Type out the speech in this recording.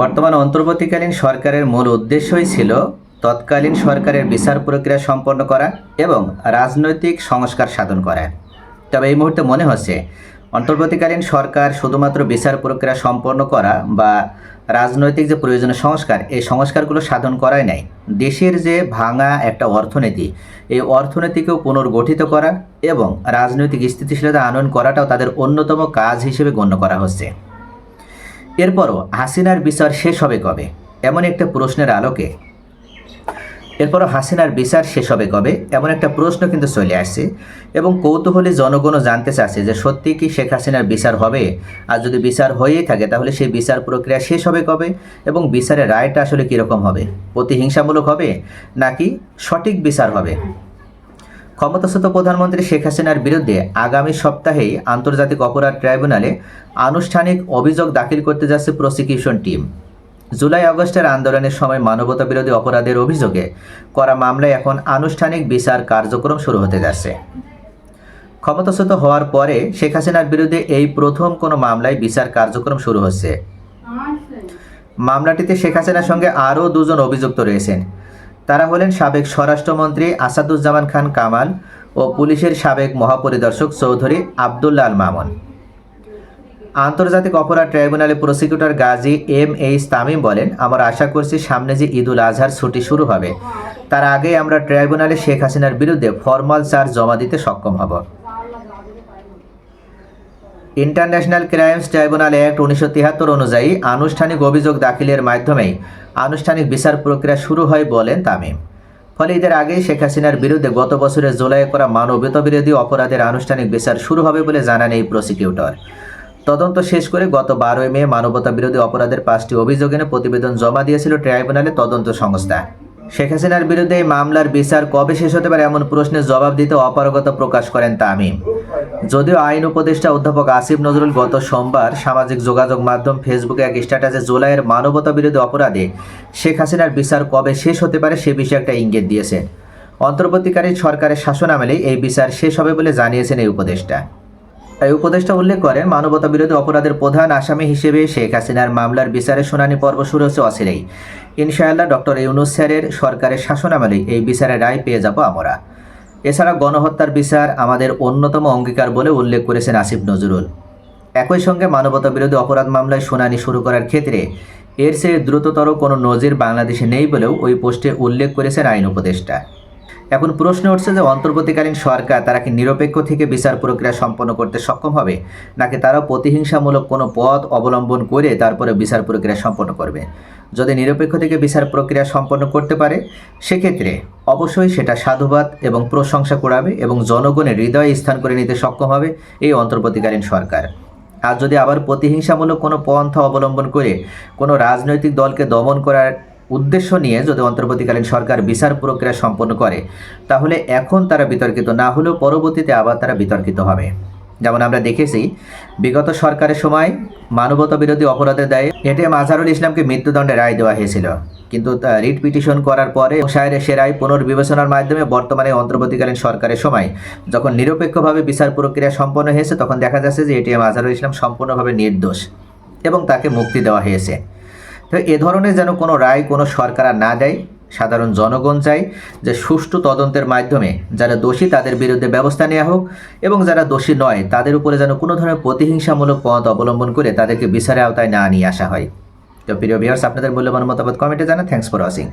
বর্তমান অন্তর্বর্তীকালীন সরকারের মূল উদ্দেশ্যই ছিল তৎকালীন সরকারের বিচার প্রক্রিয়া সম্পন্ন করা এবং রাজনৈতিক সংস্কার সাধন করা। তবে এই মুহূর্তে মনে হচ্ছে, অন্তর্বর্তীকালীন সরকার শুধুমাত্র বিচার প্রক্রিয়া সম্পন্ন করা বা রাজনৈতিক যে প্রয়োজনীয় সংস্কার, এই সংস্কারগুলো সাধন করাই নাই। দেশের যে ভাঙা একটা অর্থনীতি, এই অর্থনীতিকেও পুনর্গঠিত করা এবং রাজনৈতিক স্থিতিশীলতা আনয়ন করাটাও তাদের অন্যতম কাজ হিসেবে গণ্য করা হচ্ছে। এরপরও হাসিনার বিচার শেষ হবে কবে? এমন একটা প্রশ্নের আলোকে। এরপরও হাসিনার বিচার শেষ হবে কবে? এমন একটা প্রশ্ন কিন্তু চলে আসছে। এবং কৌতূহলী জনগণও জানতে চাচ্ছে যে সত্যি কি শেখ হাসিনার বিচার হবে? আর যদি বিচার হয়েই থাকে, তাহলে সেই বিচার প্রক্রিয়া শেষ হবে কবে? এবং বিচারের রায়টা আসলে কীরকম হবে? প্রতিহিংসামূলক হবে? নাকি সঠিক বিচার হবে? ক্ষমতাচ্যুত প্রধানমন্ত্রী শেখ হাসিনার বিরুদ্ধে আগামী সপ্তাহেই আন্তর্জাতিক অপরাধ ট্রাইব্যুনালে আনুষ্ঠানিক অভিযোগ দাখিল করতে যাচ্ছে প্রসিকিউশন টিম। জুলাই আগস্টের আন্দোলনের সময় মানবতা বিরোধী অপরাধের অভিযোগে করা মামলায় এখন আনুষ্ঠানিক বিচার কার্যক্রম শুরু হতে যাচ্ছে। ক্ষমতাচ্যুত হওয়ার পরে শেখ হাসিনার বিরুদ্ধে এই প্রথম কোনো মামলায় বিচার কার্যক্রম শুরু হচ্ছে। মামলাটিতে শেখ হাসিনার সঙ্গে আরও দুজন অভিযুক্ত রয়েছেন। তারা হলেন সাবেক স্বরাষ্ট্রমন্ত্রী আসাদুজ্জামান খান কামাল ও পুলিশের সাবেক মহাপরিদর্শক চৌধুরী আবদুল্লা আল মামুন। আন্তর্জাতিক অপরাধ ট্রাইব্যুনালে prosecutor Gazi M H Tamim বলেন, আমরা আশা করছি সামনে যে ঈদুল আজহার ছুটি শুরু হবে, তার আগে আমরা ট্রাইব্যুনালে শেখ হাসিনার বিরুদ্ধে ফরমাল চার্জ জমা দিতে সক্ষম হব। ইন্টারন্যাশনাল ক্রাইমস ট্রাইব্যুনাল অ্যাক্ট উনিশশো তিয়াত্তর অনুযায়ী আনুষ্ঠানিক অভিযোগ দাখিলের মাধ্যমেই আনুষ্ঠানিক বিচার প্রক্রিয়া শুরু হয় বলেন তামিম। ফলে ঈদের আগেই শেখ হাসিনার বিরুদ্ধে গত বছরের জুলাইয়ে করা মানবতা বিরোধী অপরাধের আনুষ্ঠানিক বিচার শুরু হবে বলে জানান এই প্রসিকিউটর। তদন্ত শেষ করে গত বারোই মে মানবতা বিরোধী অপরাধের পাঁচটি অভিযোগ এনে প্রতিবেদন জমা দিয়েছিল ট্রাইব্যুনালে তদন্ত সংস্থা। শেখ হাসিনার বিরুদ্ধে এই মামলার বিচার কবে শেষ হতে পারে এমন প্রশ্নের জবাব দিতে অপারগতা প্রকাশ করেন তামিম। যদিও আইন উপদেষ্টা অধ্যাপক আসিফ নজরুল গত সোমবার সামাজিক যোগাযোগ মাধ্যম ফেসবুকে এক স্ট্যাটাসে জুলাইয়ের মানবতা বিরোধী অপরাধে শেখ হাসিনার বিচার কবে শেষ হতে পারে সে বিষয়ে একটা ইঙ্গিত দিয়েছেন অন্তর্বর্তীকারী সরকারের শাসন আমলেই এই বিচার শেষ হবে বলে জানিয়েছেন এই উপদেষ্টা। এই উপদেষ্টা উল্লেখ করেন মানবতা বিরোধী অপরাধের প্রধান আসামি হিসেবে শেখ হাসিনার মামলার বিচারের শুনানি পর্ব শুরু হচ্ছে অচিরেই। ইনশাআল্লাহ ডক্টর ইউনুস স্যারের সরকারের শাসনামলেই এই বিচারের রায় পেয়ে যাব আমরা। এছাড়া গণহত্যার বিচার আমাদের অন্যতম অঙ্গীকার বলে উল্লেখ করেছেন আসিফ নজরুল। একই সঙ্গে মানবতা বিরোধী অপরাধ মামলায় শুনানি শুরু করার ক্ষেত্রে এর চেয়ে দ্রুততর কোনো নজির বাংলাদেশে নেই বলেও ওই পোস্টে উল্লেখ করেছেন আইন উপদেষ্টা। এখন প্রশ্ন উঠছে যে অন্তর্বর্তীকালীন সরকার তারা কি নিরপেক্ষ থেকে বিচার প্রক্রিয়া সম্পন্ন করতে সক্ষম হবে? নাকি তারা প্রতিহিংসামূলক কোনো পথ অবলম্বন করে তারপরে বিচার প্রক্রিয়া সম্পন্ন করবে? যদি নিরপেক্ষ থেকে বিচার প্রক্রিয়া সম্পন্ন করতে পারে, সেক্ষেত্রে অবশ্যই সেটা সাধুবাদ এবং প্রশংসা করাবে এবং জনগণের হৃদয়ে স্থান করে নিতে সক্ষম হবে এই অন্তর্বর্তীকালীন সরকার। আর যদি আবার প্রতিহিংসামূলক কোনো পন্থা অবলম্বন করে কোনো রাজনৈতিক দলকে দমন করার উদ্দেশ্য নিয়ে যদি অন্তর্বর্তীকালীন সরকার বিচার প্রক্রিয়া সম্পন্ন করে, তাহলে এখন তারা বিতর্কিত, না হলেও পরবর্তীতে আবার তারা বিতর্কিত হবে। যেমন আমরা দেখেছি, বিগত সরকারের সময় মানবতা বিরোধী অপরাধের দায়ে এটিএম আজহারুল ইসলামকে মৃত্যুদণ্ডের রায় দেওয়া হয়েছিল। কিন্তু রিট পিটিশন করার পরে সায়ের সে রায় পুনর্বিবেচনার মাধ্যমে বর্তমানে অন্তর্বর্তীকালীন সরকারের সময় যখন নিরপেক্ষভাবে বিচার প্রক্রিয়া সম্পন্ন হয়েছে, তখন দেখা যাচ্ছে যে এটিএম আজহারুল ইসলাম সম্পূর্ণভাবে নির্দোষ এবং তাকে মুক্তি দেওয়া হয়েছে। তো এ ধরনের যেন কোনো রায় কোনো সরকার না দেয়, সাধারণ জনগণ চাই যে সুষ্ঠু তদন্তের মাধ্যমে যারা দোষী তাদের বিরুদ্ধে ব্যবস্থা নেওয়া হোক এবং যারা দোষী নয় তাদের উপরে যেন কোনো ধরনের প্রতিহিংসামূলক পথ অবলম্বন করে তাদেরকে বিচারের আওতায় না নিয়ে আসা হয়। তো প্রিয় ভিউয়ার্স আপনাদের মূল্যবান মতামত কমেন্টে জানা থ্যাংকস ফর ওয়াচিং